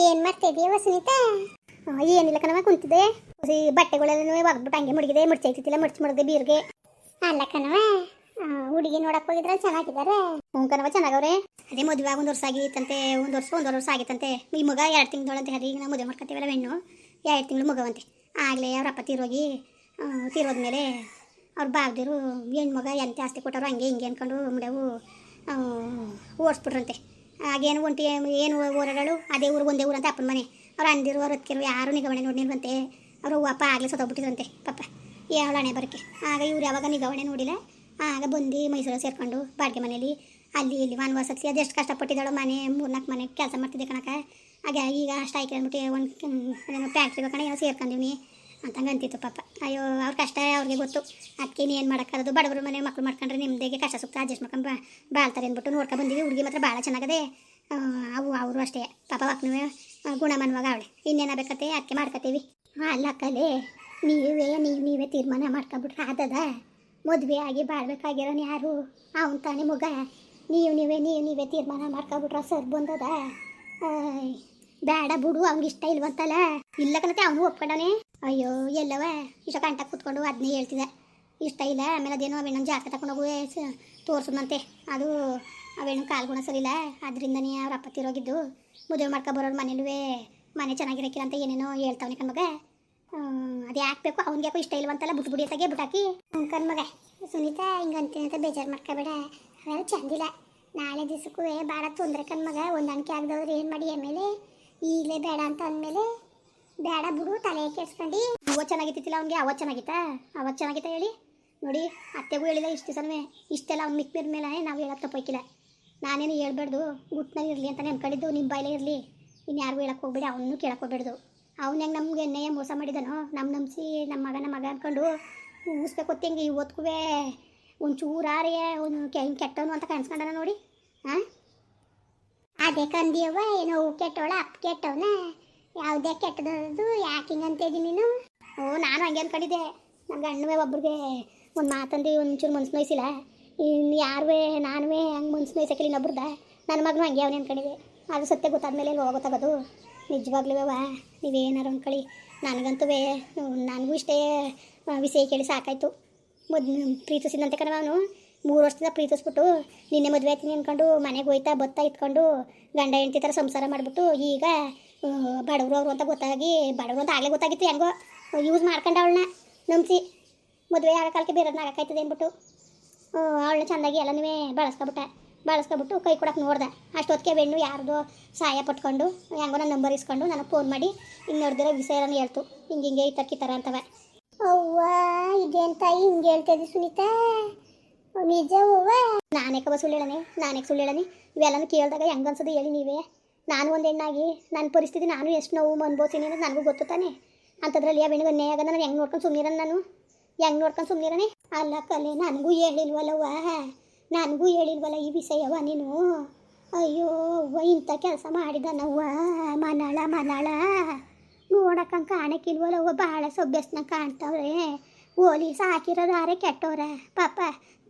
ಏನ್ ಮಾಡ್ತಾ ಇದೀಯವ ಏನಿಲ್ಲ ಕಣವ ಕುಂತಿದೆ ಈ ಬಟ್ಟೆಗಳೆಲ್ಲ ಒಗ್ಬಿಟ್ಟು ಹಂಗೆ ಮುಡಿಗಿದೆ ಮುಡ್ಚೈತಿಲ್ಲ ಮುಡ್ಚಿ ಮುಡ್ದೆ ಬೀರ್ಗೆ. ಅಲ್ಲ ಕಣವ ಹುಡುಗಿ ನೋಡಕ್ ಹೋಗಿದ್ರ ಚೆನ್ನಾಗಿದ್ದಾರೆ? ಹ್ಞೂ ಕಣವ ಚೆನ್ನಾಗವ್ರೆ. ಅದೇ ಮದುವೆ ಒಂದು ವರ್ಷ ಆಗಿತ್ತಂತೆ, ಒಂದು ವರ್ಷ, ಒಂದೂವರೆ ವರ್ಷ ಆಗಿತ್ತಂತೆ. ಈ ಮಗ ಎರಡು ತಿಂಗಳಂತೆ ಹರಿ, ಈಗ ನಾವು ಮದುವೆ ಮಾಡ್ಕೊತೀವಲ್ಲ ಹೆಣ್ಣು. ಎರಡು ತಿಂಗಳು ಮಗವಂತೆ. ಆಗಲೇ ಅವ್ರ ಅಪ್ಪ ತೀರೋಗಿ ತೀರೋದ್ಮೇಲೆ ಅವ್ರ ಬಾವ್ದಿರು ಹೆಣ್ಣು ಮಗ ಎಂತ ಆಸ್ತಿ ಕೊಟ್ಟರು ಹಂಗೆ ಹಿಂಗೆ ಅನ್ಕೊಂಡು ಮುಡ್ಯವು ಓಡಿಸ್ಬಿಟ್ರಂತೆ. ಆಗೇನು ಒಂಟಿ ಏನು ಊರಗಳು ಅದೇ ಊರು, ಒಂದೇ ಊರು ಅಂತ ಅಪ್ಪನ ಮನೆ. ಅವ್ರು ಅಂದಿರು ಅವ್ರ ಯಾರು ನಿಗವಣೆ ನೋಡಿಲ್ವಂತೆ ಅವರು ಅಪ್ಪ ಆಗಲೇ ಸತ್ತೋಗ್ಬಿಟ್ಟಿದ್ರಂತೆ, ಪಾಪ. ಏ ಹಣೆ ಬರೋಕ್ಕೆ. ಆಗ ಇವ್ರು ಯಾವಾಗ ನಿಗವಣೆ ನೋಡಿಲ್ಲ. ಆಗ ಬಂದು ಮೈಸೂರು ಸೇರ್ಕೊಂಡು ಬಾಡಿಗೆ ಮನೇಲಿ ಅಲ್ಲಿ ಇಲ್ಲಿ ವನವಾಸಕ್ಕೆ ಅದೆಷ್ಟು ಕಷ್ಟಪಟ್ಟಿದ್ದಾಳು ಮನೆ, ಮೂರ್ನಾಲ್ಕು ಮನೆ, ಕೆಲಸ ಮಾಡ್ತಿದ್ದೆ ಕಣಕ ಹಾಗೆ ಈಗ ಅಷ್ಟು ಆಯ್ಕೆ ಅಂದ್ಬಿಟ್ಟು ಒಂದು ಫ್ಯಾಕ್ಟ್ರಿ ಕಣ ಏನೋ ಸೇರ್ಕೊಂಡಿವ್ನಿ ಅಂತಂಗೆ ಅಂತಿತ್ತು ಪಾಪ. ಅಯ್ಯೋ, ಅವ್ರ ಕಷ್ಟ ಅವ್ರಿಗೆ ಗೊತ್ತು. ಅದಕ್ಕೆ ಏನು ಮಾಡೋಕ್ಕಾಗದು? ಬಡವರು ಮನೆ ಮಕ್ಳು ಮಾಡ್ಕೊಂಡ್ರೆ ನಿಮ್ಮದೇಗೆ ಕಷ್ಟ ಸುಖ ಅಡ್ಜಸ್ಟ್ ಮಾಡ್ಕೊಂಡು ಬಾಳ್ತಾರೆ ಅಂದ್ಬಿಟ್ಟು ನೋಡ್ಕೊ ಬಂದಿವಿ. ಹುಡುಗಿ ಮಾತ್ರ ಭಾಳ ಚೆನ್ನಾಗದೆ. ಅವು, ಅವರು ಅಷ್ಟೇ. ಪಾಪ ಅಕ್ಕನೂ ಗುಣಮನವಾಗ ಅವಳೆ. ಇನ್ನೇನ ಬೇಕತ್ತೆ? ಅದಕ್ಕೆ ಮಾಡ್ಕೊತೀವಿ. ಅಲ್ಲ ಕಲೆ, ನೀವೇ, ನೀವು, ನೀವೇ ತೀರ್ಮಾನ ಮಾಡ್ಕೊಂಬಿಟ್ರೆ ಆದದ? ಮದುವೆ ಆಗಿ ಬಾಳ್ಬೇಕಾಗಿರೋನು ಯಾರು? ಅವನು ತಾನೇ ಮಗ. ನೀವು, ನೀವೇ ನೀವು, ನೀವೇ ತೀರ್ಮಾನ ಮಾಡ್ಕೊಂಬಿಟ್ರ ಸರ್ ಬಂದದ? ಬೇಡ ಬಿಡು, ಅವ್ನಿಗೆ ಇಷ್ಟ ಇಲ್ವಂತಲ್ಲ? ಇಲ್ಲ ಕಣತೆ ಅವನು ಒಪ್ಕೊಂಡವನೆ ಅಯ್ಯೋ ಎಲ್ಲವ ಇಷ್ಟ ಗಂಟೆ ಕೂತ್ಕೊಂಡು ಅದನ್ನೇ ಹೇಳ್ತಿದ್ದೆ. ಇಷ್ಟ ಇಲ್ಲ ಆಮೇಲೆ ಅದೇನೋ ಅವೇನೊಂದು ಜಾತಕ ತಗೊಂಡೋಗು ತೋರ್ಸದಂತೆ ಅದು ಅವೇನು ಕಾಲ್ಗುಣ ಸರಿಲ್ಲ. ಅದರಿಂದನೇ ಅವ್ರ ಅಪ್ಪ ತಿರೋಗಿದ್ದು, ಮದುವೆ ಮಾಡ್ಕೊ ಬರೋರು ಮನೇಲೂ ಮನೆ ಚೆನ್ನಾಗಿರಕ್ಕಿಲ್ಲ ಅಂತ ಏನೇನೋ ಹೇಳ್ತಾವನೆ ಕಣ್ಮಗ. ಅದು ಯಾಕೆ ಬೇಕು? ಅವ್ನಿಗೆ ಯಾಕೋ ಇಷ್ಟ ಇಲ್ವಂತಲ್ಲ ಬಿಟ್ಟು ಬಿಡಿ ತೆಗೆ ಬಿಟ್ಟಾಕಿ ಕಣ್ಮಗ. ಸುನೀತಾ ಹಿಂಗಂತೀನಿ ಅಂತ ಬೇಜಾರು ಮಾಡ್ಕೊಬೇಡ. ಅವೆಲ್ಲ ಚಂದಿಲ್ಲ. ನಾಳೆ ದಿವಸಕ್ಕೂ ಭಾಳ ತೊಂದರೆ ಕಣ್ಮಗ. ಹೊಂದಾಣಿಕೆ ಆಗದವ್ರು ಏನು ಮಾಡಿ ಆಮೇಲೆ ಈಗಲೇ ಬೇಡ ಅಂತ ಅಂದಮೇಲೆ? ಬೇಡ ಬಿಡು ತಲೆ ಕೆಡ್ಸ್ಕೊಂಡು. ಅವತ್ತು ಚೆನ್ನಾಗಿತ್ತಿಲ್ಲ ಅವ್ನಿಗೆ ಅವತ್ತು ಚೆನ್ನಾಗಿತ್ತಾ? ಅವತ್ತು ಚೆನ್ನಾಗಿತ್ತ ಹೇಳಿ? ನೋಡಿ, ಅತ್ತೆಗೂ ಹೇಳಿದೆ ಇಷ್ಟು ದಿವಸನೇ ಇಷ್ಟೆಲ್ಲ ಅವ್ನು ಮಿಕ್ಕಿದ ಮೇಲೆ ನಾವು ಹೇಳಕ್ಕೆ ತಪ್ಪೋಕಿಲ್ಲ. ನಾನೇನು ಹೇಳ್ಬಾರ್ದು. ಗುಟ್ನಲ್ಲಿ ಇರಲಿ ಅಂತ ಅನ್ಕೊಂಡಿದ್ದು ನಿಮ್ಮ ಬಾಯಲ್ಲೇ ಇರಲಿ. ಇನ್ನು ಯಾರಿಗೂ ಹೇಳಕ್ಕೆ ಹೋಗ್ಬೇಡಿ ಅವನು ಕೇಳಕ್ಕೆ ಹೋಗ್ಬೇಡ್ದು. ಅವ್ನು ಹೆಂಗೆ ನಮ್ಗೆ ಎಣ್ಣೆಯ ಮೋಸ ಮಾಡಿದನೋ ನಮ್ಮ ನಂಬಿಸಿ ನಮ್ಮ ಮಗ ನಮ್ಮ ಮಗ ಅಂದ್ಕೊಂಡು ಊಸ್ಬೇಕು ಹೊತ್ತಿಂಗೆ ಇವತ್ತಿಗೂ ಒಂಚೂರಾರೇ ಒಂದು ಕೆಟ್ಟವನು ಅಂತ ಕಾಣಿಸ್ಕೊಂಡನ ನೋಡಿ. ಹಾಂ ಅದೇ ಕಂದಿಯವ್ವ, ಏನೋ ಕೆಟ್ಟವಳ, ಅಪ್ಪ ಕೆಟ್ಟವನ. ಯಾವುದೇ ಕೆಟ್ಟದ್ದು ಯಾಕೆ ಅಂತ ಇದೀನಿ ನೀನು? ಓ ನಾನು ಹಂಗೆ ಅಂದ್ಕೊಂಡಿದ್ದೆ ನಮ್ಮ ಗಂಡವೇ ಒಬ್ರಿಗೆ ಒಂದು ಮಾತಂದು ಒಂಚೂರು ಮನ್ಸು ನೋಯಿಸಿಲ್ಲ. ಇನ್ನು ಯಾರುವೇ, ನಾನುವೇ ಹಂಗೆ ಮನ್ಸು ನೋಯ್ಸಕ್ಕಿಲ್ಲ ಇನ್ನೊಬ್ರದ. ನನ್ನ ಮಗನೂ ಹಂಗೆ ಅವನೇ ಅನ್ಕೊಂಡಿದ್ದೆ. ಅದು ಸತ್ಯ ಗೊತ್ತಾದ್ಮೇಲೆ ಎಲ್ಲಿ ಗೊತ್ತಾಗೋದು ನಿಜವಾಗ್ಲೂ ವಾ ನೀವೇನಾರು ಅಂದ್ಕೊಳ್ಳಿ ನನಗಂತೂ ನನಗೂ ಇಷ್ಟೇ ವಿಷಯ ಕೇಳಿ ಸಾಕಾಯ್ತು. ಮದ್ ಪ್ರೀತಿಸಿದಂತೆ ಕಣವ ಅವನು. ಮೂರು ವರ್ಷದಿಂದ ಪ್ರೀತಿಸ್ಬಿಟ್ಟು ನಿನ್ನೆ ಮದುವೆ ಆಯ್ತೀನಿ ಅಂದ್ಕೊಂಡು ಮನೆಗೆ ಹೋಯ್ತಾ ಬತ್ತಾ ಇಟ್ಕೊಂಡು ಗಂಡ ಹೆಂಡತಿ ಥರ ಸಂಸಾರ ಮಾಡಿಬಿಟ್ಟು ಈಗ ಬಡವ್ರು ಅವರು ಅಂತ ಗೊತ್ತಾಗಿ ಬಡವರು ಅಂತ ಆಗಲೇ ಗೊತ್ತಾಗಿತ್ತು ಹೆಂಗೋ ಯೂಸ್ ಮಾಡ್ಕೊಂಡು ಅವಳನ್ನ ನಂಬಿಸಿ. ಮದುವೆ ಆಗೋ ಕಾಲಕ್ಕೆ ಬೇರೆಯವ್ರನ್ನ ಆಗಕ್ಕಾಯ್ತದೆ ಅಂದ್ಬಿಟ್ಟು. ಅವಳನ್ನ ಚೆಂದಾಗಿ ಎಲ್ಲನೂ ಬಳಸ್ಕೊಬಿಟ್ಟೆ. ಬಳಸ್ಕೊಬಿಟ್ಟು ಕೈ ಕೊಡಕ್ಕೆ ನೋಡ್ದೆ. ಅಷ್ಟೊತ್ತಿಗೆ ಬೆಣ್ಣು ಯಾರ್ದೋ ಸಹಾಯ ಪಟ್ಕೊಂಡು ಹೆಂಗೋ ನನ್ನ ನಂಬರ್ ಇಸ್ಕೊಂಡು ನನಗೆ ಫೋನ್ ಮಾಡಿ ಹಿಂಗೆ ನಡೆದಿರೋ ವಿಷಯನ ಹೇಳ್ತು. ಹಿಂಗೆ ಹಿಂಗೆ ಈ ತಕ್ಕಿ ಈ ಥರ ಅಂತವ. ಅವ್ವ ಇದೆಂತ ಹಿಂಗೆ ಹೇಳ್ತಿದ್ದಿ ಸುನೀತಾ? ನಿಜ ಅವ್ವ? ನಾನೇ ಕಬ ಸುಳ್ಳು ಹೇಳನೆ ನಾನೇ ಸುಳ್ಳು ಹೇಳನೆ. ಇವೆಲ್ಲನೂ ಕೇಳಿದಾಗ ಹೆಂಗೆ ಅನ್ಸೋದು ಹೇಳಿ ನೀವೇ. ನಾನು ಒಂದು ಹೆಣ್ಣಾಗಿ ನನ್ನ ಪರಿಸ್ಥಿತಿ ನಾನು ಎಷ್ಟು ನೋವು ಅನ್ಬೋತೀನಿ ಅನ್ನೋದು ನನಗೂ ಗೊತ್ತು ತಾನೆ? ಅಂಥದ್ರಲ್ಲಿ ಅನ್ಯಾಯ ಆಗದ? ನಾನು ಹೆಂಗೆ ನೋಡ್ಕೊಂಡು ಸುಮ್ಮನಿರನ್ ನಾನು? ಹೆಂಗೆ ನೋಡ್ಕೊಂಡು ಸುಮ್ಮನಿರನೆ ಅಲ್ಲ ಕಲೆ, ನನಗೂ ಹೇಳಿಲ್ವಲ್ಲವ್ವ. ನನಗೂ ಹೇಳಿಲ್ವಲ್ಲ ಈ ವಿಷಯವ ನೀನು? ಅಯ್ಯೋ, ಅವ್ವ, ಇಂಥ ಕೆಲಸ ಮಾಡಿದನವ್ವ. ಮನಾಳ ಮನಾಳ. ನೋಡಕ್ಕಂಗೆ ಕಾಣಕ್ಕಿಲ್ವಲ್ಲವ್ವ. ಭಾಳ ಸೊಬ್ಬೆಸ್ನ ಕಾಣ್ತಾವ್ರೆ. ಓಲಿ ಸಾಕಿರೋದಾರೆ ಕೆಟ್ಟವ್ರೆ. ಪಾಪ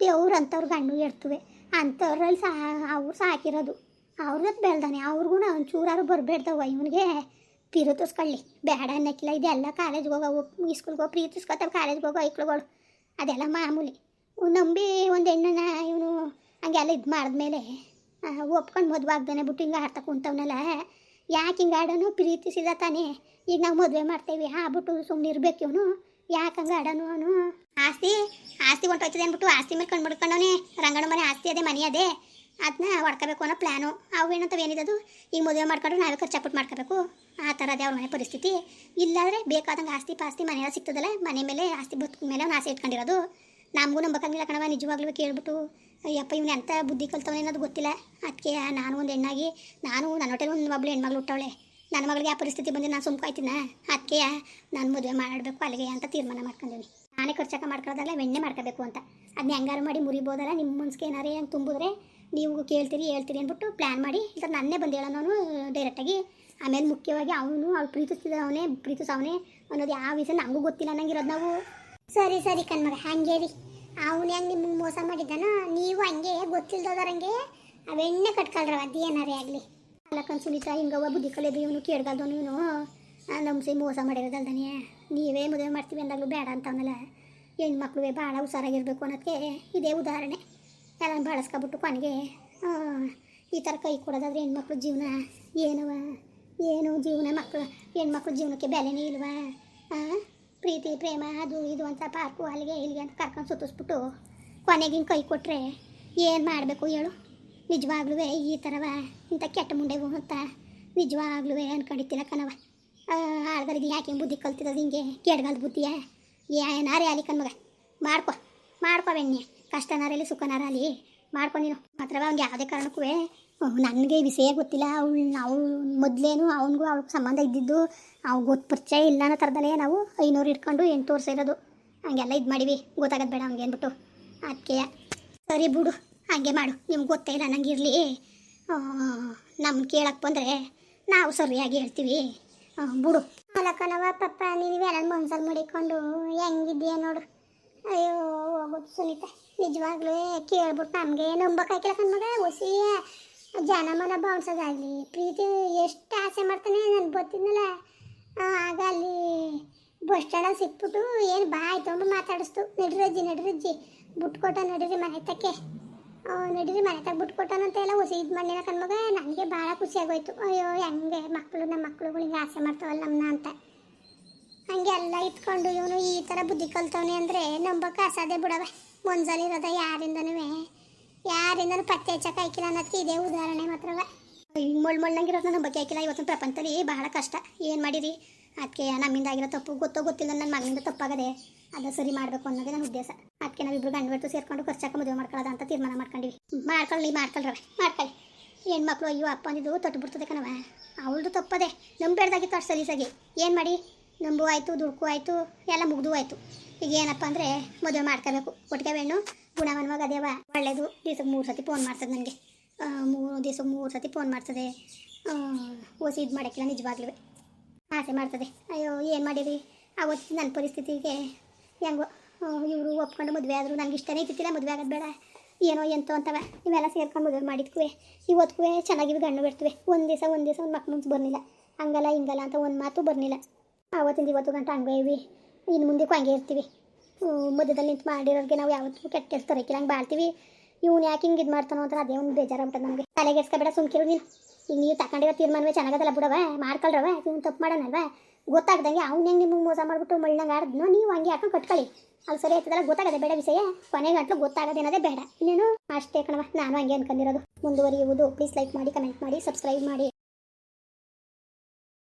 ದೇವ್ರು ಅಂಥವ್ರು ಗಂಡು ಇರ್ತವೆ ಅಂಥವ್ರಲ್ಲಿ ಸಾ, ಅವ್ರು ಸಾಕಿರೋದು. ಅವ್ರದ್ದು ಬೆಳ್ದಾನೆ ಅವ್ರಿಗೂ ಅವ್ನು ಚೂರಾರು ಬರಬೇಡ್ದವ ಇವನಿಗೆ ಪ್ರೀತಿಸ್ಕೊಳ್ಳಿ. ಬೇಡ ಅನ್ನಕ್ಕಿಲ್ಲ ಇದೆಲ್ಲ ಕಾಲೇಜ್ಗೆ ಹೋಗೋ ಸ್ಕೂಲ್ಗೆ ಹೋಗಿ ಪ್ರೀತಿಸ್ಕೊತಾವೆ ಕಾಲೇಜ್ಗೆ ಹೋಗೋ ಐಕ್ಳುಗಳು ಅದೆಲ್ಲ ಮಾಮೂಲಿ. ನಂಬಿ ಒಂದು ಹೆಣ್ಣನ್ನ ಇವನು ಹಂಗೆಲ್ಲ ಇದು ಮಾಡಿದ್ಮೇಲೆ ಒಪ್ಕೊಂಡು ಮದುವೆ ಆಗ್ದಾನೆ ಬಿಟ್ಟು ಹಿಂಗೆ ಆಡ್ತಾ ಕುಂತವನಲ್ಲ, ಯಾಕೆ ಹಿಂಗೆ ಆಡೋನು? ಪ್ರೀತಿಸಿದ ತಾನೇ. ಈಗ ನಾವು ಮದುವೆ ಮಾಡ್ತೇವೆ ಆಗ್ಬಿಟ್ಟು ಸುಮ್ಮನೆ ಇರ್ಬೇಕು ಇವನು. ಯಾಕೆ ಹಂಗೆ ಆಡೋನು ಅವನು? ಆಸ್ತಿ ಆಸ್ತಿ ಹೊಂಟೋಯ್ತದೆ ಅಂದ್ಬಿಟ್ಟು ಆಸ್ತಿ ಮೇಲೆ ಕಣ್ಣು ರಂಗಣ ಮನೆ ಆಸ್ತಿ ಅದೇ, ಮನೆ ಅದೇ. ಅದನ್ನ ಹೊಡ್ಕೋಬೇಕು ಅನ್ನೋ ಪ್ಲ್ಯಾನು ಅವು ಏನಂತಾವ ಏನಿದೆ ಅದು? ಈಗ ಮದುವೆ ಮಾಡ್ಕೊಂಡ್ರೆ ನಾವೇ ಖರ್ಚಾಪಟ್ಟು ಮಾಡ್ಕೋಬೇಕು. ಆ ಥರ ಅದೇ ಅವ್ರ ಮನೆ ಪರಿಸ್ಥಿತಿ. ಇಲ್ಲಾಂದರೆ ಬೇಕಾದಂಗೆ ಆಸ್ತಿ ಪಾಸ್ತಿ ಮನೆಯ ಸಿಗ್ತದಲ್ಲ? ಮನೆ ಮೇಲೆ ಆಸ್ತಿ ಬದುಕಿದ ಮೇಲೆ ಅವ್ನು ಆಸೆ ಇಟ್ಕೊಂಡಿರೋದು. ನಮಗೂ ನಂಬಕ್ಕಂಗಿಲ್ಲ ಕಣವ ನಿಜವಾಗ್ಲೂ ಕೇಳ್ಬಿಟ್ಟು. ಅಯ್ಯಪ್ಪ, ಇವನು ಎಂಥ ಬುದ್ಧಿ ಕಲ್ತವನೇ ಅನ್ನೋದು ಗೊತ್ತಿಲ್ಲ. ಅದಕ್ಕೆ ನಾನು ಒಂದು ಹೆಣ್ಣಾಗಿ, ನಾನು ನನ್ನ ಹೊಟ್ಟೆಲಿ ಒಂದು ಒಬ್ಳು ಹೆಣ್ಮಗಳು ಹುಟ್ಟವಳೆ. ನನ್ನ ಮಗಳಿಗೆ ಆ ಪರಿಸ್ಥಿತಿ ಬಂದು ನಾನು ಸುಮ್ಕಾಯ್ತೀನ ಅದಕ್ಕೆ ನಾನು ಮದುವೆ ಮಾಡಬೇಕು ಅಲ್ಲಿಗೆ ಅಂತ ತೀರ್ಮಾನ ಮಾಡ್ಕೊಂಡಿನಿ ನಾನೇ ಖರ್ಚಾಕ ಮಾಡ್ಕೊಳ್ಳೋದಲ್ಲ ಬೆಣ್ಣೆ ಮಾಡ್ಕೋಬೇಕು ಅಂತ. ಅದನ್ನ ಹೆಂಗಾರು ಮಾಡಿ ಮುರಿಬೋದಲ್ಲ, ನಿಮ್ಮ ಮನ್ಸಿಗೆ ಏನಾರೇ ಹೆಂಗೆ ತುಂಬಿದ್ರೆ ನೀವು ಕೇಳ್ತೀರಿ, ಹೇಳ್ತೀರಿ ಅಂದ್ಬಿಟ್ಟು ಪ್ಲ್ಯಾನ್ ಮಾಡಿ. ಇಲ್ಲ ನನ್ನೇ ಬಂದು ಹೇಳೋನು ಡೈರೆಕ್ಟಾಗಿ ಆಮೇಲೆ ಮುಖ್ಯವಾಗಿ ಅವನು ಅವ್ಳು ಪ್ರೀತಿಸ್ತಿದ್ದವನೇ ಪ್ರೀತಿಸವನೇ ಅನ್ನೋದು ಯಾವ ವಿಷಯ ನಮಗೂ ಗೊತ್ತಿಲ್ಲ ಅನ್ನಂಗಿರೋದು ನಾವು. ಸರಿ ಸರಿ ಕಣ್ಮಗ, ಹಂಗೆ ರೀ ಅವನು ಹೆಂಗೆ ನಿಮ್ಗೆ ಮೋಸ ಮಾಡಿದ್ದಾನ, ನೀವು ಹಂಗೆ ಗೊತ್ತಿಲ್ದೋದರಂಗೆ ಅವೆಣ್ಣೆ ಕಟ್ಕೊಳ್ರವ ಏನಾರೇ ಆಗಲಿ. ಅಲ್ಲಕ್ಕನ್ ಸುನೀತಾ ಹಿಂಗವ ಬುದ್ಧಿ ಕಲಿಯೋದು, ಇವನು ಕೇಳ್ಗಲ್ದವನು, ಇವನು. ನಮ್ಮ ಸೈ ಮೋಸ ಮಾಡಿರೋದಲ್ದನೇ. ನೀವೇ ಮದುವೆ ಮಾಡ್ತೀವಿ ಅಂದಾಗಲೂ ಬೇಡ ಅಂತವನಲ್ಲ. ಹೆಣ್ಮಕ್ಳು ಭಾಳ ಹುಷಾರಾಗಿರ್ಬೇಕು ಅನ್ನೋದಕ್ಕೆ ಇದೇ ಉದಾಹರಣೆ. ಎಲ್ಲ ಬಳಸ್ಕೊಬಿಟ್ಟು ಕೊನೆಗೆ ಈ ಥರ ಕೈ ಕೊಡೋದಾದ್ರೆ ಹೆಣ್ಮಕ್ಳು ಜೀವನ ಏನವ? ಏನು ಜೀವನ ಮಕ್ಕಳು ಹೆಣ್ಮಕ್ಳು ಜೀವನಕ್ಕೆ ಬೆಲೆನೇ ಇಲ್ವಾ? ಪ್ರೀತಿ, ಪ್ರೇಮ, ಅದು ಇದು ಅಂತ ಪಾರ್ಕು ಅಲ್ಲಿಗೆ ಇಲ್ಲಿಗೆ ಅಂತ ಕರ್ಕೊಂಡು ಸುತ್ತಿಸ್ಬಿಟ್ಟು ಕೊನೆಗೆ ಕೈ ಕೊಟ್ಟರೆ ಏನು ಮಾಡಬೇಕು ಹೇಳು? ನಿಜವಾಗ್ಲೂ ಈ ಥರವ? ಇಂಥ ಕೆಟ್ಟ ಮುಂಡೆಗೂ ಅಂತ ನಿಜವಾಗ್ಲೂ ಅನ್ಕೊಂಡಿತ್ತಿಲ್ಲ ಕಣವ ಆಳ್ಗರಿಗೆ ಯಾಕೆ ಹಿಂಗೆ ಬುದ್ಧಿ ಕಲ್ತಿರೋದು ಹಿಂಗೆ? ಕೆಡ್ಗಾದ ಬುದ್ಧಿಯ? ಏನಾರೇ ಅಲ್ಲಿ ಕಣ್ಮಗ, ಮಾಡ್ಕೊ ಮಾಡ್ಕೊ ಬೆಣ್ಣೆ. ಕಷ್ಟನಾರಲ್ಲಿ ಸುಖನಾರಲ್ಲಿ ಮಾಡ್ಕೊಂಡಿನ ಮಾತ್ರ ಅವ್ನಿಗೆ ಯಾವುದೇ ಕಾರಣಕ್ಕೂ ನನಗೆ ವಿಷಯ ಗೊತ್ತಿಲ್ಲ. ಅವಳು, ನಾವು ಮೊದಲೇನು ಅವನಿಗೂ ಅವಳಿಗೆ ಸಂಬಂಧ ಇದ್ದಿದ್ದು ಅವ್ಗೆ ಗೊತ್ತು ಪರಿಚಯ ಇಲ್ಲ ಅನ್ನೋ ಥರದಲ್ಲೇ ನಾವು ಐನೂರು ಇಟ್ಕೊಂಡು ಏನು ತೋರಿಸಿರೋದು ಹಂಗೆಲ್ಲ ಇದು ಮಾಡಿವಿ. ಗೊತ್ತಾಗೋದು ಬೇಡ ಅವ್ನಿಗೆ ಅಂದ್ಬಿಟ್ಟು. ಅದಕ್ಕೆ ಸರಿ ಬಿಡು, ಹಾಗೆ ಮಾಡು. ನಿಮ್ಗೆ ಗೊತ್ತೇ ಇಲ್ಲ, ನಂಗೆ ಇರಲಿ. ನಮ್ಮ ಕೇಳಕ್ಕೆ ಬಂದರೆ ನಾವು ಸರಿಯಾಗಿ ಹೇಳ್ತೀವಿ. ಬಿಡು. ಕಣವ ಪಪ್ಪ ನೀವೆಲ್ಲ ಮನ್ಸಲ್ಲಿ ಮಡಿಕೊಂಡು ಹೆಂಗಿದ್ದೀಯ ನೋಡು. ಅಯ್ಯೋ ಹೋಗೋದು ಸುನೀತ ನಿಜವಾಗ್ಲೂ ಕೇಳ್ಬಿಟ್ಟು ನಮಗೆ ನಂಬಕ್ಕಾಗಿಲ್ಲ ಕಣ್ಮಗ ಹೊಸಿ ಜನ ಮನ ಬಾವ್ಸೋದಾಗಲಿ ಪ್ರೀತಿ ಎಷ್ಟು ಆಸೆ ಮಾಡ್ತಾನೆ ನಾನು ಗೊತ್ತಿದ್ನಲ್ಲ. ಆಗ ಅಲ್ಲಿ ಬಸ್ ಸ್ಟ್ಯಾಂಡಲ್ಲಿ ಸಿಕ್ಬಿಟ್ಟು ಏನು ಬಾಯ್ ತೊಗೊಂಡು ಮಾತಾಡಿಸ್ತು. ನಡಿರಜ್ಜಿ ನಡಿರಜ್ಜಿ ಬಿಟ್ಕೊಟ್ಟ ನಡೀರಿ ಮನೆ ತಕ್ಕೆ. ನಡೀರಿ ಮನೆ ತಗ ಬಿಟ್ಕೊಟ್ಟನಂತ ಎಲ್ಲ ಹೊಸಿ ಇದು ಮಾಡಿನ ಕಣ್ಮಗ ನನಗೆ ಭಾಳ ಖುಷಿಯಾಗೋಯ್ತು ಅಯ್ಯೋ, ಹೆಂಗೆ ಮಕ್ಕಳು ನಮ್ಮ ಮಕ್ಕಳುಗಳಿಗೆ ಆಸೆ ಮಾಡ್ತಾವಲ್ಲ ನಮ್ಮನ್ನ ಅಂತ. ಹಂಗೆ ಎಲ್ಲ ಇಟ್ಕೊಂಡು ಇವನು ಈ ಥರ ಬುದ್ಧಿ ಕಲ್ತವನೆ ಅಂದರೆ ನಂಬಕ್ಕೆ ಅಸಾಧ್ಯ ಬಿಡವೆ ಮುಂಜಾನಿರೋದ ಯಾರಿಂದನೂ ಯಾರಿಂದನೂ ಪತ್ತೆ ಹಚ್ಚಕ್ಕೆ ಹಾಕಿಲ್ಲ ಅನ್ನೋದಕ್ಕೆ ಇದೇ ಉದಾಹರಣೆ ಮಾತ್ರವೇ ಹಿಂಗೆ ಮೊಳ್ ಮೊಳ್ಳಂಗಿರೋದು ನಮ್ಮ ಬಗ್ಗೆ ಹಾಕಿಲ್ಲ. ಇವತ್ತಿನ ಪ್ರಪಂಚದಲ್ಲಿ ಬಹಳ ಕಷ್ಟ. ಏನು ಮಾಡಿರಿ? ಅದಕ್ಕೆ ನಮ್ಮಿಂದ ಆಗಿರೋ ತಪ್ಪು ಗೊತ್ತೋ ಗೊತ್ತಿಲ್ಲ ನನ್ನ ಮಗನಿಂದ ತಪ್ಪಾಗದೆ ಅದು ಸರಿ ಮಾಡಬೇಕು ಅನ್ನೋದೇ ನನ್ನ ಉದ್ದೇಶ. ಅದಕ್ಕೆ ನಾವಿಬ್ರು ಗಂಡು ಸೇರ್ಕೊಂಡು ಖರ್ಚಾಕ ಮದುವೆ ಮಾಡ್ಕೊಳ್ಳೋದ ಅಂತ ತೀರ್ಮಾನ ಮಾಡ್ಕೊಂಡಿವಿ. ಮಾಡ್ಕೊಳ್ಳಿ ಮಾಡ್ಕೊಳ್ರವೆ ಮಾಡ್ಕೊಳ್ಳಿ. ಹೆಣ್ಮಕ್ಳು ಅಯ್ಯೋ, ಅಪ್ಪ ಅಂದಿದ್ದು ತೊಟ್ಟು ಬಿಡ್ತದೆ ಕಣವ ಅವಳದು ತಪ್ಪದೆ ನಂಬೇಡ್ದಾಗಿತ್ತು ಅಷ್ಟು ಸಲೀಸಾಗಿ. ಏನು ಮಾಡಿ? ನಂಬು, ಆಯಿತು, ದುಡ್ಕು, ಆಯಿತು, ಎಲ್ಲ ಮುಗ್ದು ಆಯಿತು ಈಗ ಏನಪ್ಪ ಅಂದರೆ ಮದುವೆ ಮಾಡ್ಕೋಬೇಕು. ಒಟ್ಟಿಗೆ ಹೆಣ್ಣು ಗುಣವನ್ವಾಗ ಅದೇವ, ಒಳ್ಳೇದು. ದಿವ್ಸಕ್ಕೆ ಮೂರು ಸತಿ ಫೋನ್ ಮಾಡ್ತದೆ ನನಗೆ. ಮೂರು ದಿವ್ಸಕ್ಕೆ ಮೂರು ಸತಿ ಫೋನ್ ಮಾಡ್ತದೆ ಓಸಿ ಇದು ಮಾಡೋಕ್ಕಿಲ್ಲ, ನಿಜವಾಗ್ಲೂ. ಆಸೆ ಮಾಡ್ತದೆ. ಅಯ್ಯೋ, ಏನು ಮಾಡಿರಿ? ಅವತ್ತು ನನ್ನ ಪರಿಸ್ಥಿತಿಗೆ ಹೆಂಗೋ ಇವರು ಒಪ್ಕೊಂಡು ಮದುವೆ ಆದರೂ ನನಗೆ ಇಷ್ಟನೇ ಇತ್ತಿಲ್ಲ ಮದುವೆ ಆಗೋದು ಬೇಡ. ಏನೋ ಎಂತೋ ಅಂತವ. ಇವೆಲ್ಲ ಸೇರ್ಕೊಂಡು ಮದುವೆ ಮಾಡಿದ್ಕುವೆ. ಇವತ್ತಿಗೂ ಚೆನ್ನಾಗಿ ಗಣ್ಣು ಬಿಡ್ತವೆ ಒಂದು ದಿವಸ ಒಂದು ದಿವಸ ಒಂದು ಮಕ್ಳು ಮುಂಚೆ ಬರಲಿಲ್ಲ. ಹಂಗಲ್ಲ, ಹಿಂಗಲ್ಲ ಅಂತ ಒಂದು ಮಾತು ಬರಲಿಲ್ಲ. ಆವತ್ತಿಂದ ಇವತ್ತು ಗಂಟೆ ಹಂಗೆ ಇನ್ನು ಮುಂದಕ್ಕೂ ಹಂಗೆ ಇರ್ತೀವಿ. ಮಧ್ಯದಲ್ಲಿ ನಿಂತು ಮಾಡಿರೋರಿಗೆ ನಾವು ಯಾವತ್ತೂ ಕೆಟ್ಟ ಕೆಲಸ ತರಕಿಲ್ಲ, ಹಂಗೆ ಬಾಳ್ತೀವಿ. ಇವ್ನು ಯಾಕೆ ಹಿಂಗೆ ಇದು ಮಾಡ್ತಾನೋ ಅಂತ ಅದೇ ಒಂದು ಬೇಜಾರಾಗ್ಬಿಟ್ಟದೆ ನಮಗೆ. ತಲೆಗೆಡ್ಸ್ಕೊಬೇಡ ಸುಮ್ಕಿರು ನೀನು. ಈಗ ನೀವು ತಗೊಂಡಿರೋ ತೀರ್ಮಾನವೇ ಚೆನ್ನಾಗದಲ್ಲ ಬಿಡವ ಮಾಡ್ಕೊಳ್ರವ ಇವ್ನು ತಪ್ಪು ಮಾಡೋಣಲ್ವ ಗೊತ್ತಾಗ್ದಂಗೆ ಅವ್ನು ಹೆಂಗೆ ನಿಮಗೆ ಮೋಸ ಮಾಡಿಬಿಟ್ಟು ಮಳ್ಳಂಗೆ ಆಡಿದ್ನೋ, ನೀವು ಹಂಗೆ ಹಾಕೊಂಡು ಕಟ್ಕೊಳ್ಳಿ. ಅಲ್ಲಿ ಸರಿ ಆಯ್ತದಲ್ಲ, ಗೊತ್ತಾಗದೆ ಬೇಡ ವಿಷಯ. ಕೊನೆ ಗಂಟ್ಲು ಗೊತ್ತಾಗೋದೇನದೇ ಬೇಡ. ಇನ್ನೇನು ಅಷ್ಟೇ ಕಣವ ನಾನು ಹಂಗೆ ಅನ್ಕೊಂಡಿರೋದು. ಮುಂದುವರಿಯುವುದು. ಪ್ಲೀಸ್ ಲೈಕ್ ಮಾಡಿ ಕಮೆಂಟ್ ಮಾಡಿ ಸಬ್ಸ್ಕ್ರೈಬ್ ಮಾಡಿ.